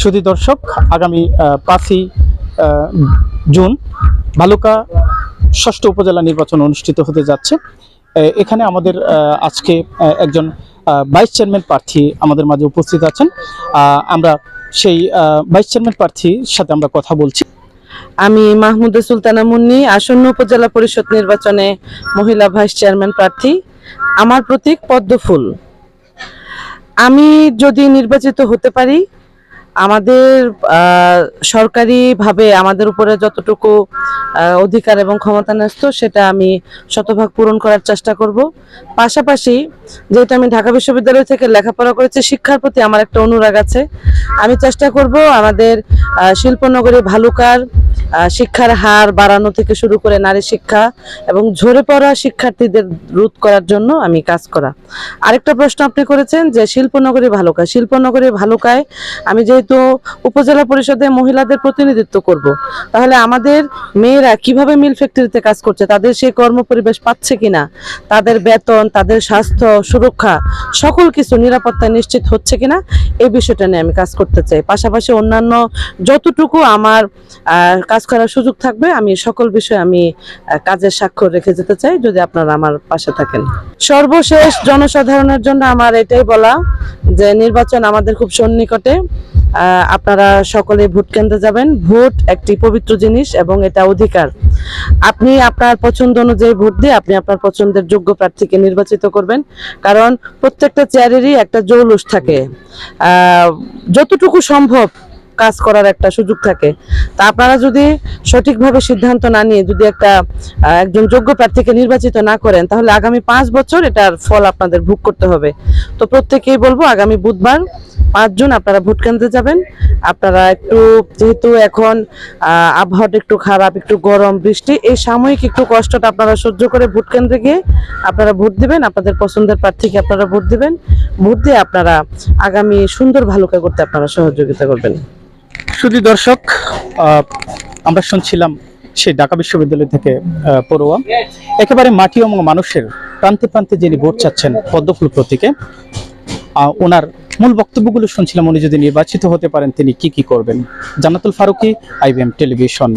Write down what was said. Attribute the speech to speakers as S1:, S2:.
S1: সুধী দর্শক, আগামী পাঁচই জুন ভালুকা ষষ্ঠ উপজেলা নির্বাচন অনুষ্ঠিত হতে যাচ্ছে। এখানে আমাদের আজকে একজন ভাইস চেয়ারম্যান প্রার্থী আমাদের মাঝে উপস্থিত আছেন। আমরা সেই ভাইস চেয়ারম্যান প্রার্থীর সাথে আমরা কথা বলছি।
S2: আমি মাহমুদা সুলতানা মুন্নি, আসন্ন উপজেলা পরিষদ নির্বাচনে মহিলা ভাইস চেয়ারম্যান প্রার্থী। আমার প্রতীক পদ্মফুল। আমি যদি নির্বাচিত হতে পারি আমাদের সরকারিভাবে আমাদের উপরে যতটুকু অধিকার এবং ক্ষমতা ন্যস্ত, সেটা আমি শতভাগ পূরণ করার চেষ্টা করব। পাশাপাশি যেহেতু আমি ঢাকা বিশ্ববিদ্যালয় থেকে লেখাপড়া করেছি, শিক্ষার প্রতি আমার একটা অনুরাগ আছে। আমি চেষ্টা করব আমাদের শিল্পনগরী ভালুকার শিক্ষার হার বাড়ানো থেকে শুরু করে নারী শিক্ষা এবং ঝরে পড়া শিক্ষার্থীদের রোধ করার জন্য আমি কাজ করা। আরেকটা প্রশ্ন আপনি করেছেন যে শিল্পনগরী ভালুকা শিল্পনগরী ভালুকায় আমি যেহেতু উপজেলা পরিষদে মহিলাদের প্রতিনিধিত্ব করব, তাহলে আমাদের মেয়েরা কীভাবে মিল ফ্যাক্টরিতে কাজ করছে, তাদের সেই কর্মপরিবেশ পাচ্ছে কিনা, তাদের বেতন, তাদের স্বাস্থ্য, সুরক্ষা, সকল কিছু নিরাপত্তা নিশ্চিত হচ্ছে কিনা, এই বিষয়টা নিয়ে আমি কাজ করতে চাই। পাশাপাশি অন্যান্য যতটুকু আমার কাজ করার সুযোগ থাকবে, আমি সকল বিষয়ে আমি কাজের স্বাক্ষর রেখে যেতে চাই, যদি আপনারা আমার পাশে থাকেন। সর্বশেষ জনসাধারণের জন্য আমার এটাই বলা যে, নির্বাচন আমাদের খুব সন্নিকটে আপনারা সকলে ভোট কেন্দ্রে যাবেন। ভোট একটি পবিত্র জিনিস এবং এটা অধিকার। আপনি আপনার পছন্দ অনুযায়ী ভোট দিয়ে আপনি আপনার পছন্দের যোগ্য প্রার্থীকে নির্বাচিত করবেন। কারণ প্রত্যেকটা চেয়ারেরই একটা জৌলুস থাকে। যতটুকু সম্ভব কাজ করার একটা সুযোগ থাকে। তা আপনারা যদি সঠিকভাবে সিদ্ধান্ত না নিয়ে যদি একটা একজন যোগ্য প্রার্থীকে নির্বাচিত না করেন, তাহলে আগামী পাঁচ বছর এটার ফল আপনাদের ভোগ করতে হবে। তো প্রত্যেকেই বলব, আগামী বুধবার পাঁচ জুন আপনারা ভোট কেন্দ্রে যাবেন। আপনারা একটু, যেহেতু এখন আবহাওয়াটা একটু খারাপ, একটু গরম, বৃষ্টি, এই সাময়িক একটু কষ্টটা আপনারা সহ্য করে ভোট কেন্দ্রে গিয়ে আপনারা ভোট দিবেন, আপনাদের পছন্দের প্রার্থীকে আপনারা ভোট দিবেন। ভোট দিয়ে আপনারা আগামী সুন্দর ভালুকা করতে আপনারা সহযোগিতা করবেন।
S1: সুধী দর্শক আমরা শুনছিলাম সেই ঢাকা বিশ্ববিদ্যালয় থেকে পড়ুয়া। একেবারে মাটি এবং মানুষের প্রান্তে প্রান্তে যিনি ভোট চাচ্ছেন পদ্মফুল প্রতীকে ওনার মূল বক্তব্যগুলো শুনছিলাম, উনি যদি নির্বাচিত হতে পারেন, তিনি কি কি করবেন? Jannatul Faruki, IBM television.